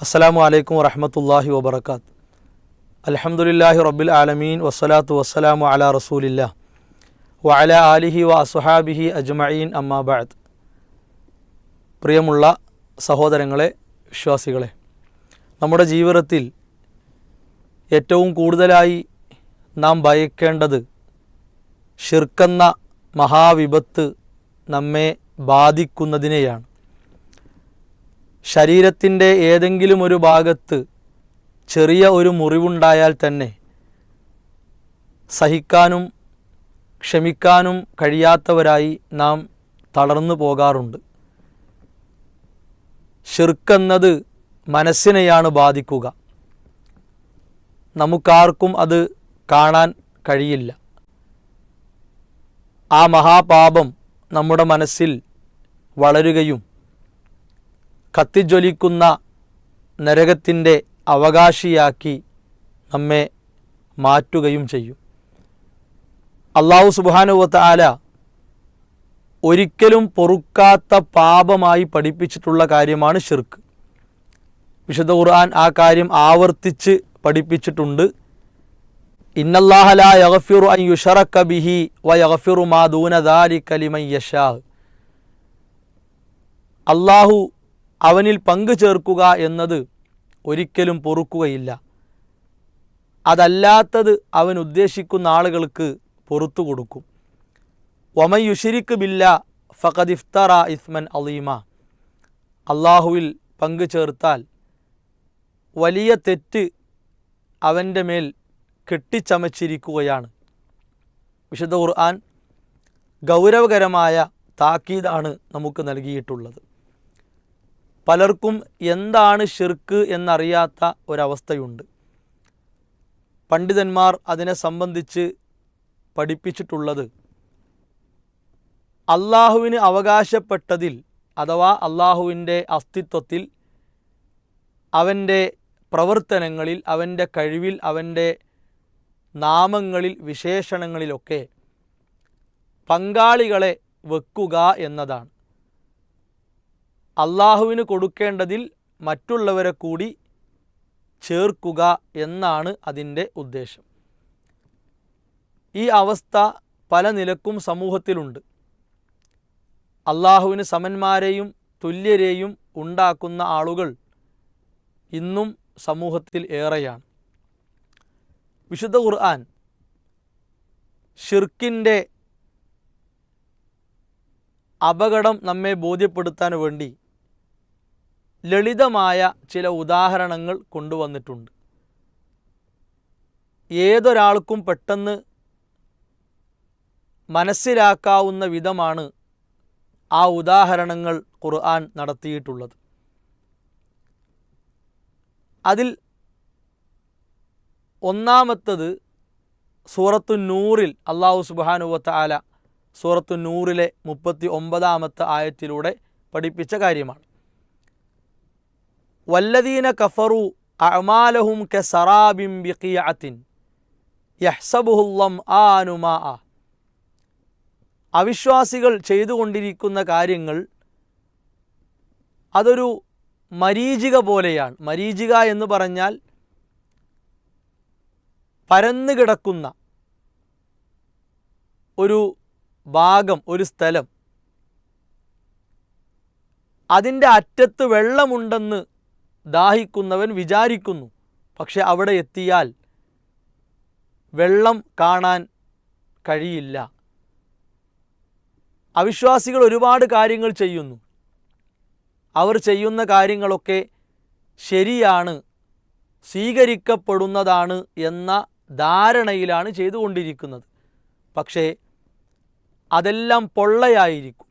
അസ്സലാമു അലൈക്കും വറഹമത്തല്ലാഹി വബർക്കാത്ത് അലഹമുല്ലാഹി റബ്ബിൽ ആലമീൻ. വസ്സലാത്തു വസ്സലാമു അല റസൂലില്ല വഅല ആലിഹി വ അസുഹാബിഹി അജ്മഈൻ. അമ്മാബാദ് പ്രിയമുള്ള സഹോദരങ്ങളെ വിശ്വാസികളെ നമ്മുടെ ജീവിതത്തിൽ ഏറ്റവും കൂടുതലായി നാം ഭയക്കേണ്ടത് ഷിർക്കെന്ന മഹാവിപത്ത് നമ്മെ ബാധിക്കുന്നതിനെയാണ്. ശരീരത്തിന്റെ ഏതെങ്കിലും ഒരു ഭാഗത്ത് ചെറിയ ഒരു മുറിവുണ്ടായാൽ തന്നെ സഹിക്കാനും ക്ഷമിക്കാനും കഴിയാത്തവരായി നാം തളർന്നു പോകാറുണ്ട്. ഷിർക്കെന്നത് മനസ്സിനെയാണ് ബാധിക്കുക. നമുക്കാർക്കും അത് കാണാൻ കഴിയില്ല. ആ മഹാപാപം നമ്മുടെ മനസ്സിൽ വളരുകയും കത്തിജ്വലിക്കുന്ന നരകത്തിന്റെ അവകാശിയാക്കി നമ്മെ മാറ്റുകയും ചെയ്യും. അള്ളാഹു സുബാനുവത്ത് ആല ഒരിക്കലും പൊറുക്കാത്ത പാപമായി പഠിപ്പിച്ചിട്ടുള്ള കാര്യമാണ് ഷിർക്ക് വിശുദ്ധ ഖുർആൻ ആ കാര്യം ആവർത്തിച്ച് പഠിപ്പിച്ചിട്ടുണ്ട്. ഇന്നല്ലാഹല യഗഫിറു അൻ യുഷറക്ക ബിഹി വ യഗഫിറു മാ ദൂന ദാലിക ലിമൻ യശാ. അള്ളാഹു അവനിൽ പങ്കു ചേർക്കുക എന്നത് ഒരിക്കലും പൊറുക്കുകയില്ല. അതല്ലാത്തത് അവൻ ഉദ്ദേശിക്കുന്ന ആളുകൾക്ക് പൊറത്തു കൊടുക്കും. ഒമയുഷിരിക്ക് ബില്ല ഫഖദ് ഇഫ്തറ ഇസ്മൻ അലീമ. അള്ളാഹുവിൽ പങ്കു ചേർത്താൽ വലിയ തെറ്റ് അവന്റെ മേൽ കെട്ടിച്ചമച്ചിരിക്കുകയാണ്. വിശുദ്ധ ഖുർആൻ ഗൗരവകരമായ താക്കീതാണ് നമുക്ക് നൽകിയിട്ടുള്ളത്. പലർക്കും എന്താണ് ഷിർക്ക് എന്നറിയാത്ത ഒരവസ്ഥയുണ്ട്. പണ്ഡിതന്മാർ അതിനെ സംബന്ധിച്ച് പഠിപ്പിച്ചിട്ടുള്ളത് അള്ളാഹുവിന് അവകാശപ്പെട്ടതിൽ അഥവാ അള്ളാഹുവിന്റെ അസ്തിത്വത്തിൽ അവന്റെ പ്രവർത്തനങ്ങളിൽ അവന്റെ കഴിവിൽ അവന്റെ നാമങ്ങളിൽ വിശേഷണങ്ങളിലൊക്കെ പങ്കാളികളെ വെക്കുക എന്നതാണ്. അള്ളാഹുവിന് കൊടുക്കേണ്ടതിൽ മറ്റുള്ളവരെ കൂടി ചേർക്കുക എന്നാണ് അതിന്റെ ഉദ്ദേശം. ഈ അവസ്ഥ പല നിലക്കും സമൂഹത്തിലുണ്ട്. അള്ളാഹുവിന് സമന്മാരെയും തുല്യരെയും ഉണ്ടാക്കുന്ന ആളുകൾ ഇന്നും സമൂഹത്തിൽ ഏറെയാണ്. വിശുദ്ധ ഖുർആൻ ഷിർക്കിന്റെ അപകടം നമ്മെ ബോധ്യപ്പെടുത്താൻ വേണ്ടി ലളിതമായ ചില ഉദാഹരണങ്ങൾ കൊണ്ടുവന്നിട്ടുണ്ട്. ഏതൊരാൾക്കും പെട്ടെന്ന് മനസ്സിലാക്കാവുന്ന വിധമാണ് ആ ഉദാഹരണങ്ങൾ ഖുർആൻ നടത്തിയിട്ടുള്ളത്. അതിൽ ഒന്നാമത്തത് സൂറത്തു നൂറിൽ അള്ളാഹു സുബാനുവത്ത ആല സൂറത്തു നൂറിലെ മുപ്പത്തി ഒമ്പതാമത്തെ ആയത്തിലൂടെ പഠിപ്പിച്ച കാര്യമാണ്. വല്ലദീന കഫറു അമാലഹും കെ സറാബിം ബിഖിയത്തിൻ യഹ്സബുഹുല്ലം ആനുമാ അവിശ്വാസികൾ ചെയ്തുകൊണ്ടിരിക്കുന്ന കാര്യങ്ങൾ അതൊരു മരീചിക പോലെയാണ്. മരീചിക എന്ന് പറഞ്ഞാൽ പരന്നു കിടക്കുന്ന ഒരു ഭാഗം ഒരു സ്ഥലം. അതിന്റെ അറ്റത്ത് വെള്ളമുണ്ടെന്ന് ദാഹിക്കുന്നവൻ വിചാരിക്കുന്നു. പക്ഷെ അവിടെ എത്തിയാൽ വെള്ളം കാണാൻ കഴിയില്ല. അവിശ്വാസികൾ ഒരുപാട് കാര്യങ്ങൾ ചെയ്യുന്നു. അവർ ചെയ്യുന്ന കാര്യങ്ങളൊക്കെ ശരിയാണ് സ്വീകരിക്കപ്പെടുന്നതാണ് എന്ന ധാരണയിലാണ് ചെയ്തുകൊണ്ടിരിക്കുന്നത്. പക്ഷേ അതെല്ലാം പൊള്ളയായിരിക്കും.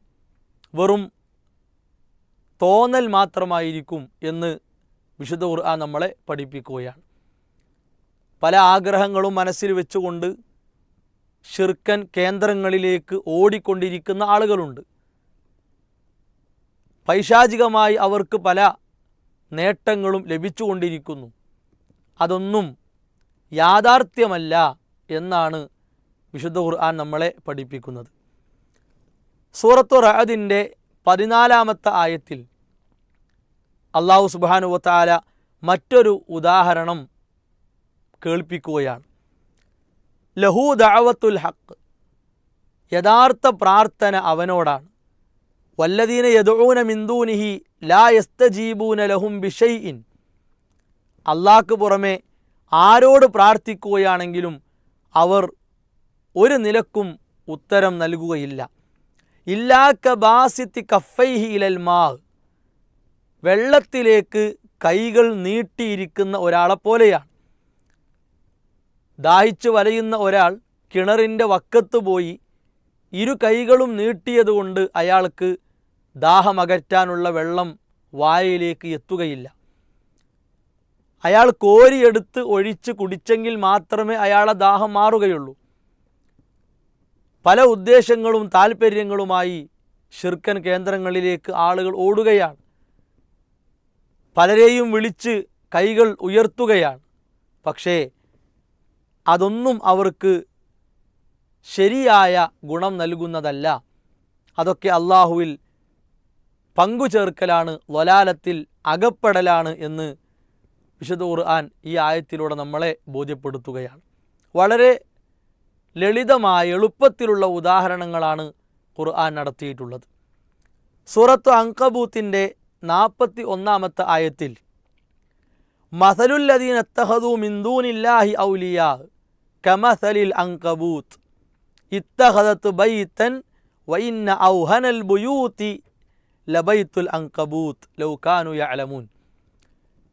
വെറും തോന്നൽ മാത്രമായിരിക്കും എന്ന് വിശുദ്ധ ഖുർആൻ നമ്മളെ പഠിപ്പിക്കുകയാണ്. പല ആഗ്രഹങ്ങളും മനസ്സിൽ വെച്ചുകൊണ്ട് ഷിർക്കൻ കേന്ദ്രങ്ങളിലേക്ക് ഓടിക്കൊണ്ടിരിക്കുന്ന ആളുകളുണ്ട്. പൈശാചികമായി അവർക്ക് പല നേട്ടങ്ങളും ലഭിച്ചുകൊണ്ടിരിക്കുന്നു. അതൊന്നും യാഥാർത്ഥ്യമല്ല എന്നാണ് വിശുദ്ധ ഖുർആൻ നമ്മളെ പഠിപ്പിക്കുന്നത്. സൂറത്തു റഅദിന്റെ പതിനാലാമത്തെ ആയത്തിൽ അള്ളാഹു സുബാനുവത്താല മറ്റൊരു ഉദാഹരണം കേൾപ്പിക്കുകയാണ്. ലഹു ദഅവത്തുൽ ഹക്ക് യഥാർത്ഥ പ്രാർത്ഥന അവനോടാണ്. വല്ലദീന യദൂന മിന്ദൂനിഹി ലാ യസ്തജീബൂന ലഹും ബിഷൈഇൻ. അള്ളാഹ്ക്ക് പുറമെ ആരോട് പ്രാർത്ഥിക്കുകയാണെങ്കിലും അവർ ഒരു നിലക്കും ഉത്തരം നൽകുകയില്ല. ഇല്ലാക്ക ബാസിത്തി കഫൈഹി ഇലൽ മാ വെള്ളത്തിലേക്ക് കൈകൾ നീട്ടിയിരിക്കുന്ന ഒരാളെപ്പോലെയാണ് ദാഹിച്ചു വലയുന്ന ഒരാൾ കിണറിന്റെ വക്കത്ത് പോയി ഇരു കൈകളും നീട്ടിയതുകൊണ്ട് അയാൾക്ക് ദാഹമകറ്റാനുള്ള വെള്ളം വായയിലേക്ക് എത്തുകയില്ല. അയാൾ കോരിയെടുത്ത് ഒഴിച്ച് കുടിച്ചെങ്കിൽ മാത്രമേ അയാളെ ദാഹം മാറുകയുള്ളൂ. പല ഉദ്ദേശങ്ങളും താല്പര്യങ്ങളുമായി ഷിർക്കൻ കേന്ദ്രങ്ങളിലേക്ക് ആളുകൾ ഓടുകയാണ്. പലരെയും വിളിച്ച് കൈകൾ ഉയർത്തുകയാണ്. പക്ഷേ അതൊന്നും അവർക്ക് ശരിയായ ഗുണം നൽകുന്നതല്ല. അതൊക്കെ അള്ളാഹുവിൽ പങ്കുചേർക്കലാണ് വലാലത്തിൽ അകപ്പെടലാണ് എന്ന് വിശുദ്ധ ഖുർആൻ ഈ ആയത്തിലൂടെ നമ്മളെ ബോധ്യപ്പെടുത്തുകയാണ്. വളരെ ലളിതമായ എളുപ്പത്തിലുള്ള ഉദാഹരണങ്ങളാണ് ഖുർആൻ നടത്തിയിട്ടുള്ളത്. സൂറത്ത് അങ്കബൂത്തിന്റെ നാൽപ്പത്തി ഒന്നാമത്തെ ആയത്തിൽ മസലുല്ലദീൻ അത്തഹദു മിന്ദൂനില്ലാഹി ഔലിയാ കമസലിൽ അങ്കബൂത്ത് ഇത്തഹദത്ത് ബൈത്തൻ വൈന്ന ഔഹനൽ ബുയൂത്തി ലബൈത്തുൽ അങ്കബൂത്ത് ലൗകാനു യഅലമൂൻ.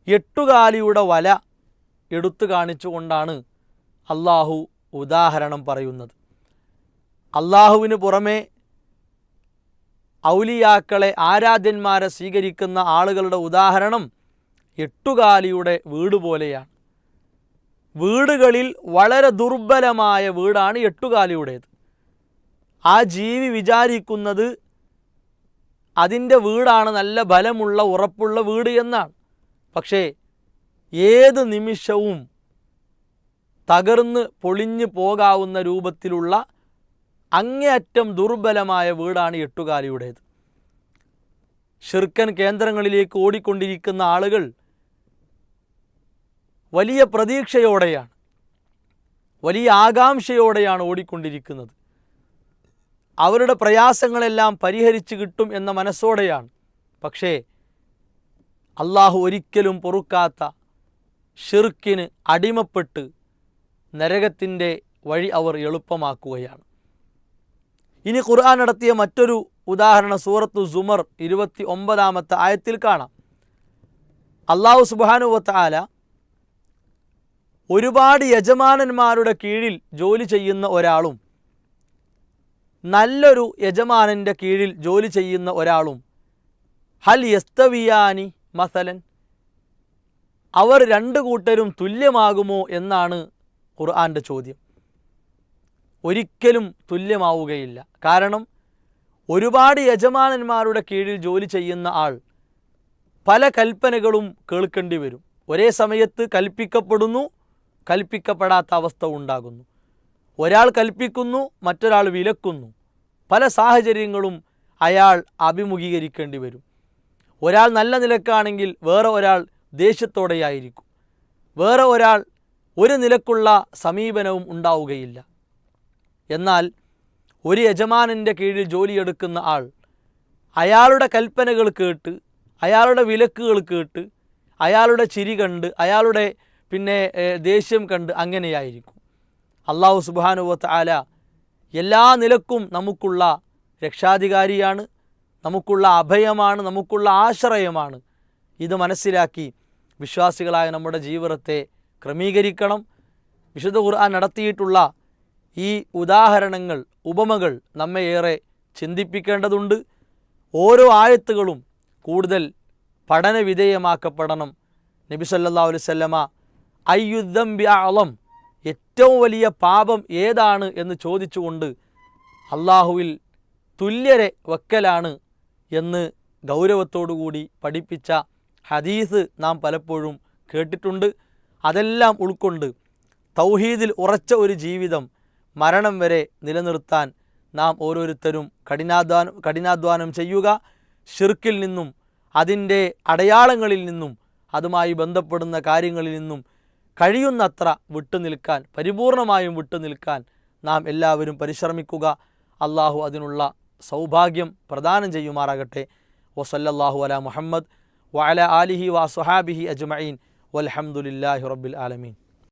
എട്ടുകാലിയുടെ വല എടുത്തു കാണിച്ചുകൊണ്ടാണ് അള്ളാഹു ഉദാഹരണം പറയുന്നത്. അള്ളാഹുവിന് പുറമെ ഔലിയാക്കളെ ആരാധ്യന്മാരെ സ്വീകരിക്കുന്ന ആളുകളുടെ ഉദാഹരണം എട്ടുകാലിയുടെ വീട് പോലെയാണ്. വീടുകളിൽ വളരെ ദുർബലമായ വീടാണ് എട്ടുകാലിയുടേത്. ആ ജീവി വിചാരിക്കുന്നത് അതിന്റെ വീടാണ് നല്ല ബലമുള്ള ഉറപ്പുള്ള വീട് എന്നാണ്. പക്ഷേ ഏത് നിമിഷവും തകർന്ന് പൊളിഞ്ഞു പോകാവുന്ന രൂപത്തിലുള്ള അങ്ങേയറ്റം ദുർബലമായ വീടാണ് എട്ടുകാലിയുടേത്. ഷിർക്കൻ കേന്ദ്രങ്ങളിലേക്ക് ഓടിക്കൊണ്ടിരിക്കുന്ന ആളുകൾ വലിയ പ്രതീക്ഷയോടെയാണ് വലിയ ആകാംക്ഷയോടെയാണ് ഓടിക്കൊണ്ടിരിക്കുന്നത്. അവരുടെ പ്രയാസങ്ങളെല്ലാം പരിഹരിച്ചു കിട്ടും എന്ന മനസ്സോടെയാണ്. പക്ഷേ അള്ളാഹു ഒരിക്കലും പൊറുക്കാത്ത ഷിർക്കിന് അടിമപ്പെട്ട് നരകത്തിന്റെ വഴി അവർ എളുപ്പമാക്കുകയാണ്. ഇനി ഖുർആൻ നടത്തിയ മറ്റൊരു ഉദാഹരണം സൂറത്തു സുമർ ഇരുപത്തി ഒമ്പതാമത്തെ ആയത്തിൽ കാണാം. അള്ളാഹു സുബാനുവത്ത ആല ഒരുപാട് യജമാനന്മാരുടെ കീഴിൽ ജോലി ചെയ്യുന്ന ഒരാളും നല്ലൊരു യജമാനന്റെ കീഴിൽ ജോലി ചെയ്യുന്ന ഒരാളും ഹൽ യസ്തവിയാനി മസലൻ അവർ രണ്ട് കൂട്ടരും തുല്യമാകുമോ എന്നാണ് ഖുർആന്റെ ചോദ്യം. ഒരിക്കലും തുല്യമാവുകയില്ല. കാരണം ഒരുപാട് യജമാനന്മാരുടെ കീഴിൽ ജോലി ചെയ്യുന്ന ആൾ പല കൽപ്പനകളും കേൾക്കേണ്ടി വരും. ഒരേ സമയത്ത് കൽപ്പിക്കപ്പെടുന്നു കൽപ്പിക്കപ്പെടാത്ത അവസ്ഥ ഉണ്ടാകുന്നു. ഒരാൾ കൽപ്പിക്കുന്നു മറ്റൊരാൾ വിലക്കുന്നു. പല സാഹചര്യങ്ങളും അയാൾ അഭിമുഖീകരിക്കേണ്ടി വരും. ഒരാൾ നല്ല നിലക്കാണെങ്കിൽ വേറെ ഒരാൾ ദേഷ്യത്തോടെയായിരിക്കും. വേറെ ഒരാൾ ഒരു നിലക്കുള്ള സമീപനവും ഉണ്ടാവുകയില്ല. എന്നാൽ ഒരു യജമാനന്റെ കീഴിൽ ജോലിയെടുക്കുന്ന ആൾ അയാളുടെ കൽപ്പനകൾ കേട്ട് അയാളുടെ വിലക്കുകൾ കേട്ട് അയാളുടെ ചിരി കണ്ട് അയാളുടെ പിന്നെ ദേഷ്യം കണ്ട് അങ്ങനെയായിരിക്കും. അള്ളാഹു സുബാനുവത്ത് ആല എല്ലാ നിലക്കും നമുക്കുള്ള രക്ഷാധികാരിയാണ് നമുക്കുള്ള അഭയമാണ് നമുക്കുള്ള ആശ്രയമാണ്. ഇത് മനസ്സിലാക്കി വിശ്വാസികളായ നമ്മുടെ ജീവിതത്തെ ക്രമീകരിക്കണം. വിശുദ്ധ ഖുർആൻ നടത്തിയിട്ടുള്ള ഈ ഉദാഹരണങ്ങൾ ഉപമകൾ നമ്മെ ഏറെ ചിന്തിപ്പിക്കേണ്ടതുണ്ട്. ഓരോ ആയത്തുകളും കൂടുതൽ പഠന വിധേയമാക്കപ്പെടണം. നബി സല്ലല്ലാഹു അലൈഹി വസല്ലമ അയ്യുദ്ധം അളം ഏറ്റവും വലിയ പാപം ഏതാണ് എന്ന് ചോദിച്ചുകൊണ്ട് അള്ളാഹുവിൽ തുല്യരെ വക്കലാണ് എന്ന് ഗൗരവത്തോടുകൂടി പഠിപ്പിച്ച ഹദീസ് നാം പലപ്പോഴും കേട്ടിട്ടുണ്ട്. അതെല്ലാം ഉൾക്കൊണ്ട് തൗഹീദിൽ ഉറച്ച ഒരു ജീവിതം മരണം വരെ നിലനിർത്താൻ നാം ഓരോരുത്തരും കഠിനാധ്വാനം കഠിനാധ്വാനം ചെയ്യുക. ഷിർക്കിൽ നിന്നും അതിന്റെ അടയാളങ്ങളിൽ നിന്നും അതുമായി ബന്ധപ്പെടുന്ന കാര്യങ്ങളിൽ നിന്നും കഴിയുന്നത്ര വിട്ടുനിൽക്കാൻ പരിപൂർണമായും വിട്ടുനിൽക്കാൻ നാം എല്ലാവരും പരിശ്രമിക്കുക. അള്ളാഹു അതിനുള്ള സൗഭാഗ്യം പ്രദാനം ചെയ്യുമാറാകട്ടെ. വസല്ലാഹു അല മുഹമ്മദ് വഅല ആലിഹി വാ സുഹാബിഹി അജ്മഈൻ. വൽഹംദുലില്ലാഹി റബ്ബിൽ ആലമീൻ.